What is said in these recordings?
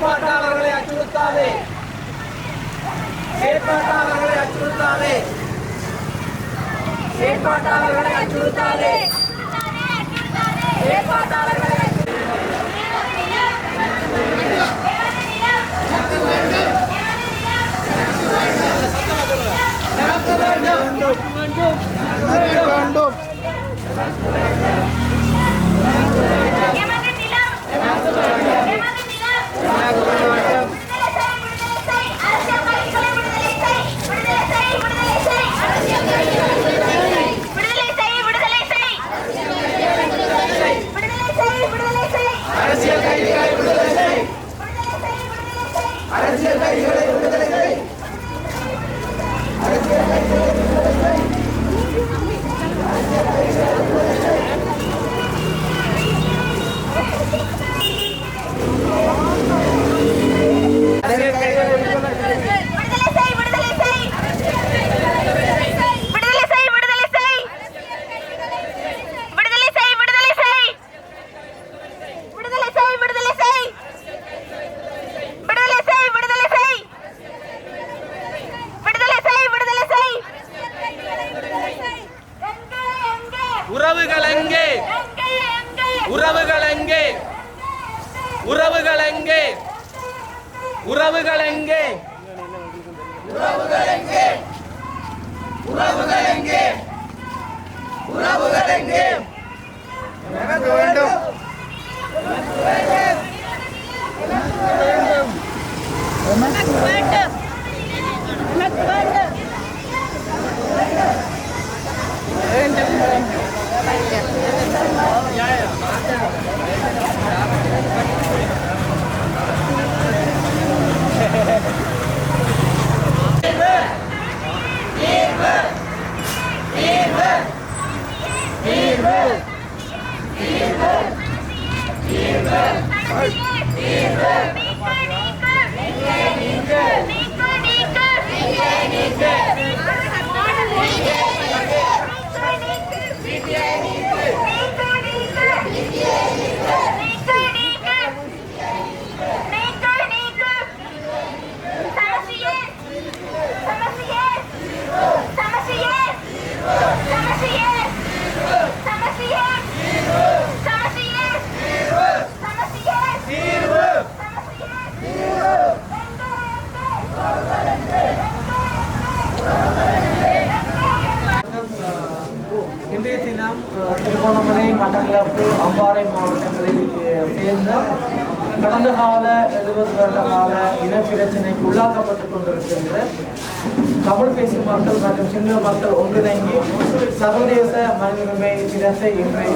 செயற்பாட்டாளர்களை அச்சுறுத்தாதே செயற்பாட்டாளர்களை அச்சுறுத்தாதே செயற்பாட்டாளர்களை அச்சுறுத்தாதே செயற்பாட்டாளர்களை வேண்டும் வேண்டும். எமக்கு வேண்டும். இன்றைய தினம் திருகோணமலை மட்டக்களப்பு அம்பாறை மாவட்டங்களில் சேர்ந்த கடந்த கால எழுபது வருட கால இனப்பிரச்சனைக்கு உள்ளாக்கப்பட்டுக் கொண்டிருக்கின்ற தமிழ் பேசும் மக்கள் மற்றும் சிங்கள மக்கள் ஒன்றிணைந்து சர்வதேச மனித உரிமை தினத்தை இன்று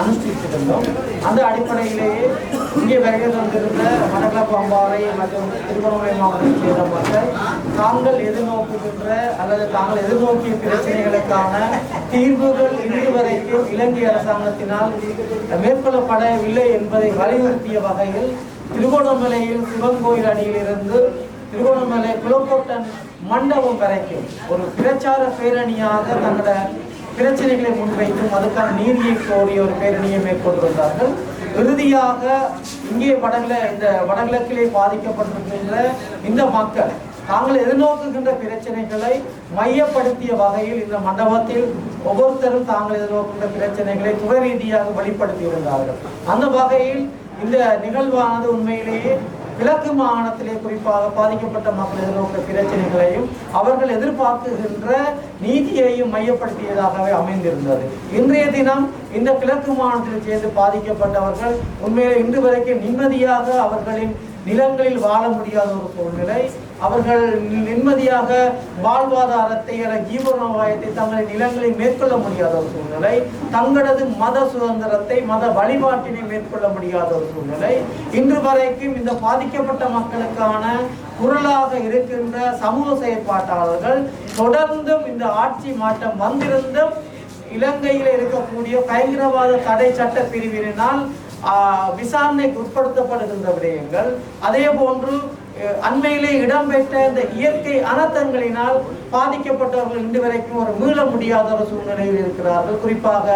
அனுஷ்டித்திருந்தோம். அந்த அடிப்படையிலேயே இங்கே வருகை தந்திருந்த மட்டக்களப்பு அம்பாறை மற்றும் திருவண்ணாமலை மாவட்டத்தை சேர்ந்த மக்கள் தாங்கள் எதிர்நோக்குகின்ற அல்லது தாங்கள் எதிர்நோக்கிய பிரச்சனைகளுக்கான தீர்வுகள் இன்று வரைக்கும் இலங்கை அரசாங்கத்தினால் மேற்கொள்ளப்படவில்லை என்பதை வலியுறுத்திய வகையில் திருகோணமலையில் சிவன் கோயில் அணியிலிருந்து திருகோணமலை குளக்கோட்டன் மண்டபம் வரைக்கும் ஒரு பிரச்சார பேரணியாக தங்களோட பிரச்சனைகளை முன்வைத்தும் அதுக்கான நீதியை கோரிய ஒரு பேரணியை மேற்கொண்டு வந்தார்கள். இறுதியாக இங்கே வடகிழ இந்த வடகிழக்கிலே பாதிக்கப்பட்டிருக்கின்ற இந்த மக்கள் தாங்கள் எதிர்நோக்குகின்ற பிரச்சனைகளை மையப்படுத்திய வகையில் இந்த மண்டபத்தில் ஒவ்வொருத்தரும் தாங்கள் எதிர்நோக்குகின்ற பிரச்சனைகளை துறை ரீதியாக வெளிப்படுத்தி இருந்தார்கள் அந்த வகையில் இந்த நிகழ்வானது உண்மையிலேயே கிழக்கு மாகாணத்திலே குறிப்பாக பாதிக்கப்பட்ட மக்கள் எதிர்நோக்கிற பிரச்சனைகளையும் அவர்கள் எதிர்பார்க்குகின்ற நீதியையும் மையப்படுத்தியதாகவே அமைந்திருந்தது. இன்றைய தினம் இந்த கிழக்கு மாகாணத்தில் சேர்ந்து பாதிக்கப்பட்டவர்கள் உண்மையிலே இன்று வரைக்கும் நிம்மதியாக அவர்களின் நிலங்களில் வாழ முடியாத ஒரு சூழ்நிலை அவர்கள் நிம்மதியாக வாழ்வாதாரத்தை என ஜீவனோபாயத்தை தங்களின் நிலங்களை மேற்கொள்ள முடியாத ஒரு சூழ்நிலை. தங்களது மத சுதந்திரத்தை மத வழிபாட்டினை மேற்கொள்ள முடியாத ஒரு சூழ்நிலை. இன்று வரைக்கும் இந்த பாதிக்கப்பட்ட மக்களுக்கான குரலாக இருக்கின்ற சமூக செயற்பாட்டாளர்கள் தொடர்ந்தும் இந்த ஆட்சி மாற்றம் வந்திருந்தும் இலங்கையில் இருக்கக்கூடிய பயங்கரவாத தடை சட்ட பிரிவினால் விசாரணைக்கு உட்படுத்தப்படுகின்ற விடயங்கள். அதே போன்று அண்மையிலே இடம்பெற்ற இந்த இயற்கை அனர்த்தங்களினால் பாதிக்கப்பட்டவர்கள் இன்று வரைக்கும் ஒரு மீள முடியாத ஒரு சூழ்நிலையில் இருக்கிறார்கள். குறிப்பாக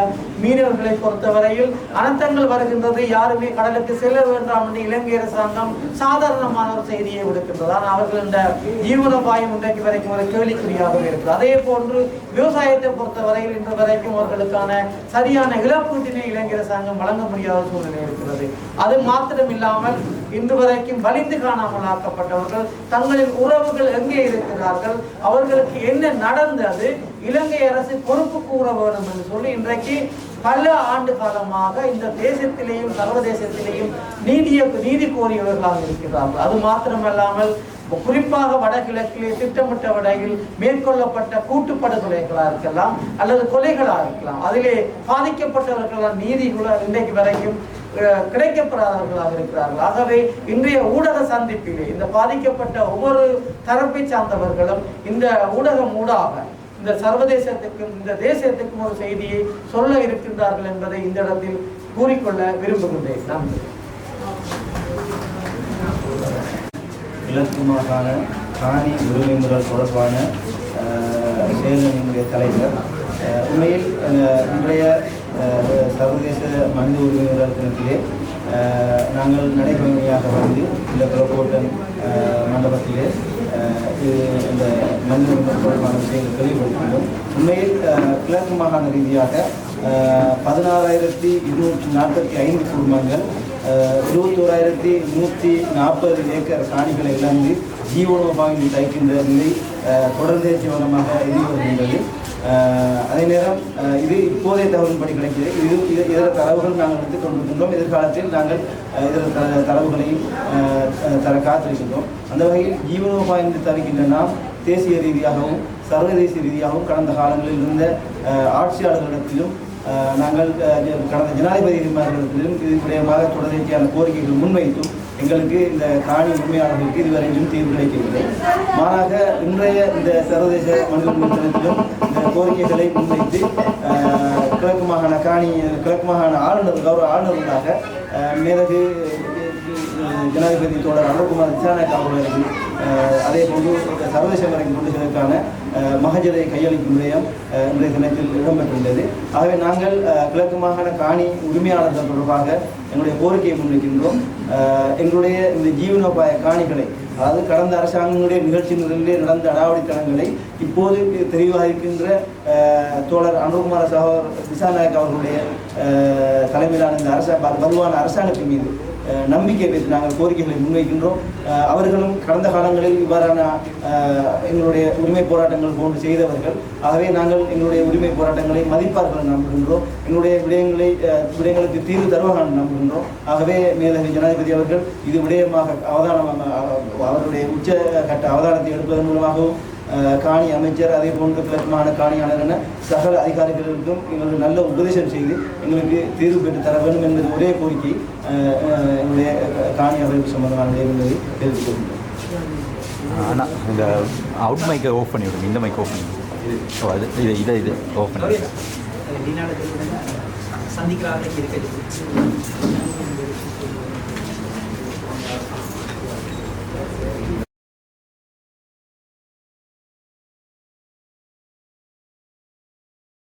மீனவர்களை பொறுத்தவரையில் அனர்த்தங்கள் வருகின்றது. யாருமே கடலுக்கு செல்ல வேண்டாம் என்று இலங்கை அரசாங்கம் சாதாரணமான ஒரு செய்தியை விடுக்கின்றது. ஆனால் அவர்கள் இந்த ஜீவனோபாயம் இன்றைக்கு வரைக்கும் ஒரு கேள்விக்குறியாகவே இருக்கிறது. அதே போன்று விவசாயத்தை பொறுத்தவரையில் இன்று வரைக்கும் அவர்களுக்கான சரியான இழப்பீட்டினை இலங்கை அரசாங்கம் வழங்க முடியாத சூழ்நிலை இருக்கிறது. அது மாத்திரம் இல்லாமல் இன்று வரைக்கும் வலிந்து காணாமல் ஆக்கப்பட்டவர்கள் தங்களின் உறவுகள் எங்கே இருக்கிறார்கள் அவர்களுக்கு என்ன நடந்தது இலங்கை அரசு பொறுப்பு கூற வேண்டும் என்று சொல்லி இன்றைக்கு பல ஆண்டு காலமாக இந்த தேசத்திலேயும் சர்வதேசத்திலேயும் நீதிய நீதி கோரியவர்களாக இருக்கிறார்கள் அது மாத்திரமல்லாமல் குறிப்பாக வடகிழக்கிலே திட்டமிட்ட வடகில் மேற்கொள்ளப்பட்ட கூட்டுப்படுகொலைகளாக இருக்கலாம் அல்லது கொலைகளாக இருக்கலாம். அதிலே பாதிக்கப்பட்டவர்களால் நீதி இன்றைக்கு வரைக்கும் கிடைக்கப்படாதவர்களாக இருக்கிறார்கள். ஆகவே இன்றைய ஊடக சந்திப்பிலே இந்த பாதிக்கப்பட்ட ஒவ்வொரு தரப்பை சார்ந்தவர்களும் இந்த ஊடகம் ஊடாக இந்த சர்வதேசத்துக்கும் இந்த தேசத்துக்கும் ஒரு செய்தியை சொல்ல இருக்கின்றார்கள் என்பதை இந்த இடத்தில் கூறிக்கொள்ள விரும்புகின்றேன். நன்றி. இலக்குமாக்கான காணி உரிமை முறை தொடர்பான அஹ், தலைவர் உண்மையில் இன்றைய சர்வதேச மனித உரிமை தினத்திலே நாங்கள் நடைபயணியாக வந்து இந்த புறக்கோட்டன் மண்டபத்திலே இந்த மனித தொடர்பான விஷயங்கள் தெளிவுபடுத்தினோம் உண்மையில் கிழக்கு மாகாண ரீதியாக பதினாறாயிரத்தி இருநூற்றி நாற்பத்தி ஐந்து குடும்பங்கள் இருபத்தோராயிரத்தி நூற்றி நாற்பது ஏக்கர் காணிகளை இழந்து ஜீவனோபாயம் தைக்கின்ற நிலை தொடர்ந்தே ஜீவனமாக எதிர்கொள்கின்றது வருகின்றது. அதே நேரம் இது இப்போதைய தகவல்படி கிடைக்கிறது. இது இதர தரவுகள் நாங்கள் எடுத்துக் கொண்டிருக்கின்றோம் எதிர்காலத்தில் நாங்கள் இதர தரவுகளையும் தர காத்திருக்கின்றோம். அந்த வகையில் ஜீவனோபாயம் தருகின்ற நாம் தேசிய ரீதியாகவும் சர்வதேச ரீதியாகவும் கடந்த காலங்களில் இருந்த ஆட்சியாளர்களிடத்திலும் நாங்கள் கடந்த ஜனாதிபதி கடந்த இது விடயமாக தொடர்ச்சியான கோரிக்கைகள் முன்வைத்தும் எங்களுக்கு இந்த காணி உரிமையாளர்களுக்கு இதுவரையிலும் தீர்வு கிடைக்கவில்லை. மாறாக இன்றைய இந்த சர்வதேச மனித உரிமை தினத்திலும் கோரிக்கைகளை முன்வைத்து கிழக்கு மாகாண காணி கிழக்கு மாகாண ஆளுநர் கௌரவ ஆளுநர்களாக மேலகு ஜனாதிபதி தோழர் அனுகுமார் திசாநாயக் அவர்களுக்கு அதே போன்று சர்வதேச வரைக்கும் கொண்டு செல்வதற்கான மகஜரை கையளிக்கும் விடயம் இன்றைய தினத்தில் இடம்பெற்றுள்ளது ஆகவே நாங்கள் கிழக்கு மாகாண காணி உரிமையாளர்கள் தொடர்பாக எங்களுடைய கோரிக்கையை முன்வைக்கின்றோம். எங்களுடைய இந்த ஜீவனோபாய காணிகளை அதாவது கடந்த அரசாங்கங்களுடைய நிகழ்ச்சி முதலிலே நடந்த அடாவடித்தனங்களை இப்போது தெரிவாக இருக்கின்ற தோழர் அனுகுமார சகோதர் திசாநாயக் அவர்களுடைய தலைமையிலான இந்த அரச வலுவான அரசாங்கத்தின் மீது நம்பிக்கை வைத்து நாங்கள் கோரிக்கைகளை முன்வைக்கின்றோம். அவர்களும் கடந்த காலங்களில் இவ்வாறான எங்களுடைய உரிமை போராட்டங்கள் போன்று செய்தவர்கள். ஆகவே நாங்கள் எங்களுடைய உரிமை போராட்டங்களை மதிப்பார்கள் நம்புகின்றோம். எங்களுடைய விடயங்களை விடயங்களுக்கு தீர்வு தருவார்கள் நம்புகின்றோம். ஆகவே மேலவை ஜனாதிபதி அவர்கள் இது விடயமாக அவதானமாக அவருடைய உச்ச கட்ட அவதானத்தை எடுப்பதன் மூலமாகவும் காணி அமைச்சர் அதே போன்று கிழக்குமான காணியாளர் என சகல அதிகாரிகளுக்கும் எங்களுக்கு நல்ல உபதேசம் செய்து எங்களுக்கு தீர்வு பெற்று தர வேண்டும் என்பது ஒரே கோரிக்கை எங்களுடைய காணி அமைப்பு சம்பந்தமான என்பதை தெரிவித்துக் கொள்கிறேன் அண்ணா இந்த அவுட் மைக்கை ஆஃப் பண்ணி விடுங்க இந்த மைக் ஆஃப் பண்ணி. ஓ அது இதை இதை இது ஆஃப் பண்ணி. சந்திக்கிறார்கள் இருக்கிறது